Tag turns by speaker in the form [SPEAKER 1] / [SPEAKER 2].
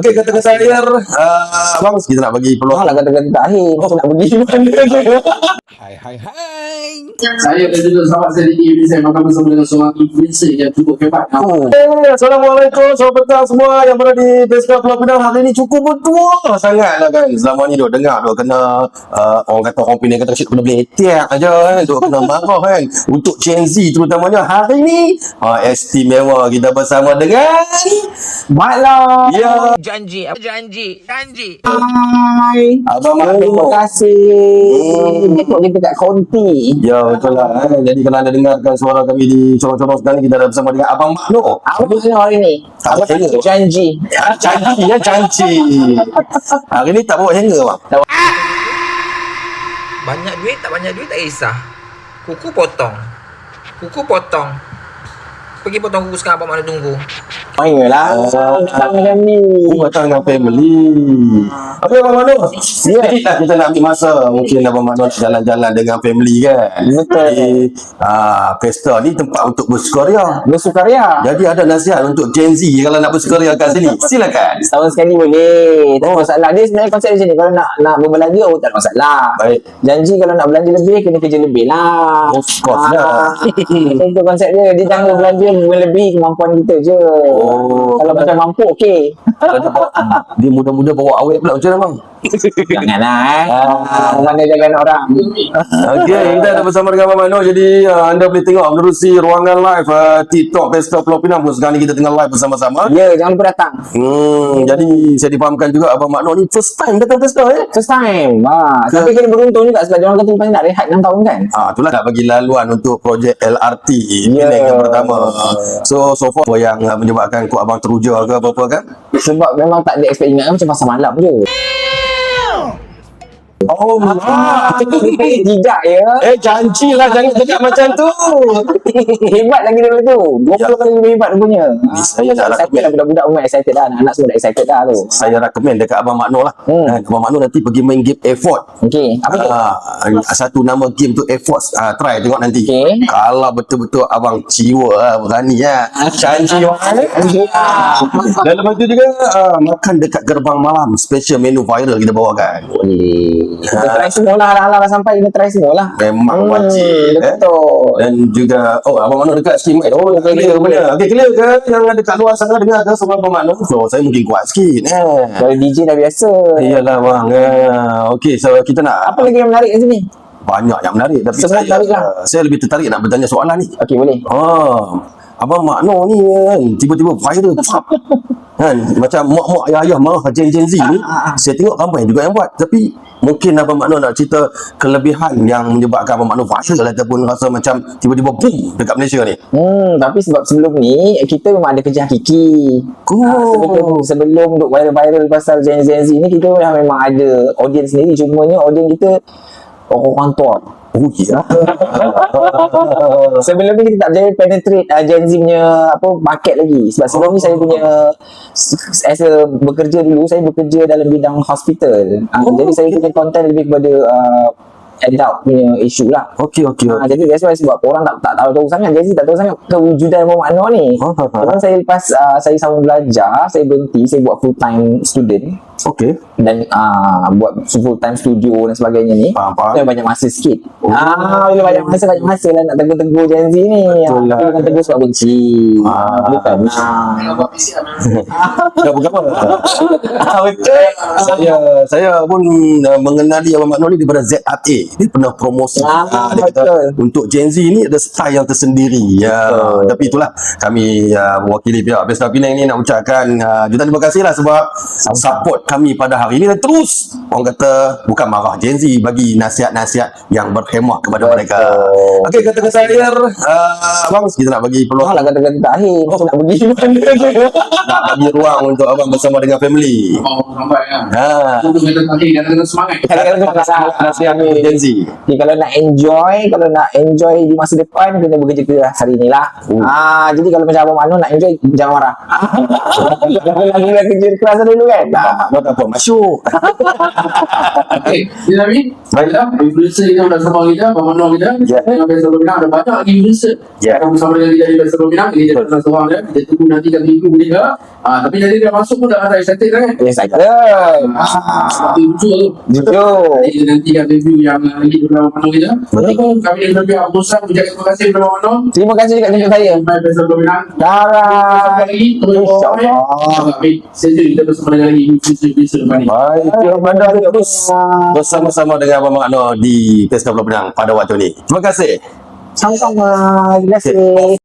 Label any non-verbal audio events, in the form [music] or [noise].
[SPEAKER 1] Okey, kata-kata akhir. Uh, abang, kita nak bagi peluang.
[SPEAKER 2] lah kata-kata terakhir. Macam nak pergi [laughs] mana.
[SPEAKER 3] Hai hai hai.
[SPEAKER 4] Saya dan juga sahabat saya di TV saya makan bersama dengan seorang influencer yang cukup hebat.
[SPEAKER 2] Oh.
[SPEAKER 1] Hey, Assalamualaikum Selamat petang semua yang berada di Pesta Pulau Pinang Hari ini cukup bertua sangat lah kan Selama ni duk dengar duk kena uh, Orang kata orang Pinang kata kena beli etiak aja kan Duk kena marah kan Untuk Gen Z terutamanya Hari ni uh, Istimewa kita bersama dengan
[SPEAKER 2] Baiklah.
[SPEAKER 1] Ya
[SPEAKER 3] Janji apa janji? Janji.
[SPEAKER 2] Hai.
[SPEAKER 1] Abang Mak
[SPEAKER 2] Terima kasih. Tengok kita kat konti.
[SPEAKER 1] Ya betul lah eh. Jadi kalau anda dengarkan suara kami di corong-corong sekarang ni Kita ada bersama dengan Abang Mak Noh
[SPEAKER 2] Apa ni hari ni? Tu
[SPEAKER 1] tu?
[SPEAKER 2] janji?
[SPEAKER 1] Ya, canci ya canci Hari ni tak bawa hanger bang
[SPEAKER 3] Banyak duit tak banyak duit tak kisah. Kuku potong. Kuku potong. Pergi potong kuku sekarang apa mana tunggu.
[SPEAKER 2] Mayalah.
[SPEAKER 1] Oh.
[SPEAKER 2] Tak macam ni.
[SPEAKER 1] Datang dengan family. Okey Abang Manu.
[SPEAKER 2] Ya.
[SPEAKER 1] Jadi tak kita nak ambil masa. Mungkin Abang Manu jalan-jalan dengan family kan.
[SPEAKER 2] Betul.
[SPEAKER 1] Jadi ah, pesta ni tempat untuk bersukaria.
[SPEAKER 2] Bersukaria.
[SPEAKER 1] Jadi ada nasihat untuk Gen Z kalau nak bersukaria kat sini. Silakan.
[SPEAKER 2] Setahun sekali boleh. Tak ada masalah. Dia sebenarnya konsep macam ni. Kalau nak nak berbelanja, oh, tak ada masalah.
[SPEAKER 1] Baik.
[SPEAKER 2] Janji kalau nak belanja lebih, kena kerja lebih lah.
[SPEAKER 1] Of course lah. [laughs]
[SPEAKER 2] Itu konsep dia. Dia jangan belanja melebihi kemampuan kita je.
[SPEAKER 1] Oh.
[SPEAKER 2] Kalau macam mampu, okey. [laughs]
[SPEAKER 1] Dia muda-muda bawa awet pula macam mana bang?
[SPEAKER 2] Janganlah eh. Ah, mana jangan orang.
[SPEAKER 1] Okey, kita ada bersama dengan Abang Manu. Jadi uh, anda boleh tengok menerusi ruangan live uh, TikTok Pesta Pulau Pinang pun sekarang ni kita tengah live bersama-sama.
[SPEAKER 2] Ya, jangan lupa datang.
[SPEAKER 1] Hmm, jadi saya difahamkan juga Abang Makno ni first time datang pesta eh?
[SPEAKER 2] First time. Ha, tapi kena beruntung juga sebab orang kata nak rehat 6 tahun kan.
[SPEAKER 1] Ah, itulah nak bagi laluan untuk projek LRT
[SPEAKER 2] Ya.
[SPEAKER 1] yeah. yang pertama. So so far apa yang uh, menyebabkan kau abang teruja ke apa-apa kan?
[SPEAKER 2] Sebab memang tak ada expect ingat macam pasal malam je.
[SPEAKER 1] Oh,
[SPEAKER 2] Ah, tidak ya.
[SPEAKER 1] Eh janji lah jangan cakap macam tu.
[SPEAKER 2] hebat lagi daripada tu. 20
[SPEAKER 1] Ya.
[SPEAKER 2] kali lebih hebat rupanya.
[SPEAKER 1] Ni saya nak
[SPEAKER 2] excited lah budak-budak pun excited dah. Anak-anak semua dah excited dah tu.
[SPEAKER 1] Saya recommend dekat Abang Makno lah.
[SPEAKER 2] Hmm.
[SPEAKER 1] Hmm. Abang Makno nanti pergi main game Effort.
[SPEAKER 2] Okey, apa tu?
[SPEAKER 1] Ah, satu nama game tu Effort. Ah, try tengok nanti.
[SPEAKER 2] Okey.
[SPEAKER 1] Kalau betul-betul abang jiwa lah, berani lah. Janji [laughs]
[SPEAKER 2] Ah.
[SPEAKER 1] Dan lepas tu juga uh, makan dekat gerbang malam special menu viral kita bawakan.
[SPEAKER 2] Boleh. Kita [laughs] try semua lah. Alah-alah sampai kita try semua lah.
[SPEAKER 1] Memang
[SPEAKER 2] Hmm,
[SPEAKER 1] wajib eh.
[SPEAKER 2] Betul.
[SPEAKER 1] Dan juga oh abang mana dekat mic. Oh clear benar. Okey clear ke yang ada kat luar sana dengar ke sebab abang mana? So saya mungkin kuat sikit eh.
[SPEAKER 2] Kalau DJ dah biasa.
[SPEAKER 1] Iyalah bang. Eh. Okey so kita nak
[SPEAKER 2] Apa lagi yang menarik kat sini?
[SPEAKER 1] banyak yang menarik tapi
[SPEAKER 2] Semua
[SPEAKER 1] saya
[SPEAKER 2] lah.
[SPEAKER 1] saya lebih tertarik nak bertanya soalan ni.
[SPEAKER 2] Okey, boleh.
[SPEAKER 1] Ah, Abang Makno ni kan tiba-tiba viral cap. [laughs] kan macam mak-mak ayah-ayah marah Gen Gen Z ni. Saya tengok ramai juga yang buat tapi mungkin Abang Makno nak cerita kelebihan yang menyebabkan Abang Makno viral ataupun rasa macam tiba-tiba boom dekat Malaysia ni.
[SPEAKER 2] Hmm, tapi sebab sebelum ni kita memang ada kerja hakiki.
[SPEAKER 1] Oh.
[SPEAKER 2] Ah, sebelum sebelum duk viral-viral pasal Gen Z ni kita dah memang ada audience sendiri cumanya audience kita orang tua.
[SPEAKER 1] Oh ya. [laughs]
[SPEAKER 2] Sebelum ni kita tak berjaya penetrate uh, Gen Z punya apa market lagi. Sebab sebelum ni saya punya as a bekerja dulu saya bekerja dalam bidang hospital. Uh,
[SPEAKER 1] Oh,
[SPEAKER 2] jadi saya punya content lebih kepada uh, adult punya isu lah.
[SPEAKER 1] Okey okey.
[SPEAKER 2] Ha, jadi that's why sebab orang tak tak tahu tahu sangat Jadi tak tahu sangat kewujudan bermakna ni.
[SPEAKER 1] Ha, ha, ha.
[SPEAKER 2] Memang saya lepas uh, saya sambung belajar, saya berhenti, saya buat full time student
[SPEAKER 1] Okey.
[SPEAKER 2] dan uh, buat full time studio dan sebagainya ni.
[SPEAKER 1] Faham, faham.
[SPEAKER 2] Saya banyak masa sikit.
[SPEAKER 1] Oh.
[SPEAKER 2] Ah, bila banyak masa banyak masa lah nak tegur-tegur Gen Z ni.
[SPEAKER 1] Betul lah.
[SPEAKER 2] Bukan tegur sebab benci.
[SPEAKER 1] Ah.
[SPEAKER 2] Bukan. Ah.
[SPEAKER 4] PCR [laughs]
[SPEAKER 1] Dah berapa? ah, betul. Saya saya pun uh, mengenali Abang Makno ni daripada ZRA. Dia pernah promosi.
[SPEAKER 2] Ah,
[SPEAKER 1] dia kata,
[SPEAKER 2] betul.
[SPEAKER 1] untuk Gen Z ni ada style yang tersendiri. Ya.
[SPEAKER 2] Betul.
[SPEAKER 1] Tapi itulah kami uh, mewakili pihak Pesta Pinang ni nak ucapkan uh, jutaan terima kasih lah sebab support kami pada hari ini dan terus orang kata bukan marah Gen Z bagi nasihat-nasihat yang berkhemah kepada
[SPEAKER 2] Betul.
[SPEAKER 1] mereka. Okey kata-kata akhir uh, abang kita nak bagi peluang
[SPEAKER 2] lah kata-kata terakhir. Macam nak pergi mana je.
[SPEAKER 1] nak bagi ruang untuk abang bersama dengan family.
[SPEAKER 4] Oh, nampak kan?
[SPEAKER 1] Ha.
[SPEAKER 4] Untuk kata kata-kata semangat.
[SPEAKER 2] Masalah.
[SPEAKER 1] Nasihat Gen Z.
[SPEAKER 2] Jadi kalau nak enjoy, kalau nak enjoy di masa depan, kena bekerja keras hari ni lah.
[SPEAKER 1] Oh.
[SPEAKER 2] Ah, jadi kalau macam Abang Manu nak enjoy, jangan marah. [laughs] Jangan lagi nak kerja keras dulu kan? Tak,
[SPEAKER 1] tak apa, masuk. [laughs]
[SPEAKER 4] Okey, Dia Nabi Baiklah, influencer kita dah sama kita, Abang Manor kita
[SPEAKER 1] Ya.
[SPEAKER 4] Dengan Biasa Berminang ada banyak lagi influencer.
[SPEAKER 1] Ya.
[SPEAKER 4] Akan bersama dengan kita di Biasa Berminang Kita
[SPEAKER 1] Betul.
[SPEAKER 4] adalah seorang dia. Kita tunggu nanti kat minggu juga ah, Tapi jadi dia masuk pun dah ada excited kan?
[SPEAKER 2] Ya saya
[SPEAKER 4] Ah, Seperti jujur tu.
[SPEAKER 2] Jujur
[SPEAKER 4] Jadi kita nantikan review yang lagi daripada Abang Manor kita.
[SPEAKER 1] Betul.
[SPEAKER 4] Kami dari Nabi Abdul Sam terima kasih kepada Abang Manor
[SPEAKER 2] Terima kasih dekat jumpa saya.
[SPEAKER 4] Sampai Biasa Berminang
[SPEAKER 2] Darah
[SPEAKER 4] lagi Terus
[SPEAKER 2] InsyaAllah.
[SPEAKER 4] Baik, Seja kita bersama dengan lagi influencer-influencer depan ni
[SPEAKER 1] Baik.
[SPEAKER 2] Terima kasih
[SPEAKER 1] Terus bersama-sama dengan Abang Makno di Pesta Pulau Pinang pada waktu ini. Terima kasih.
[SPEAKER 2] Sama-sama. Terima kasih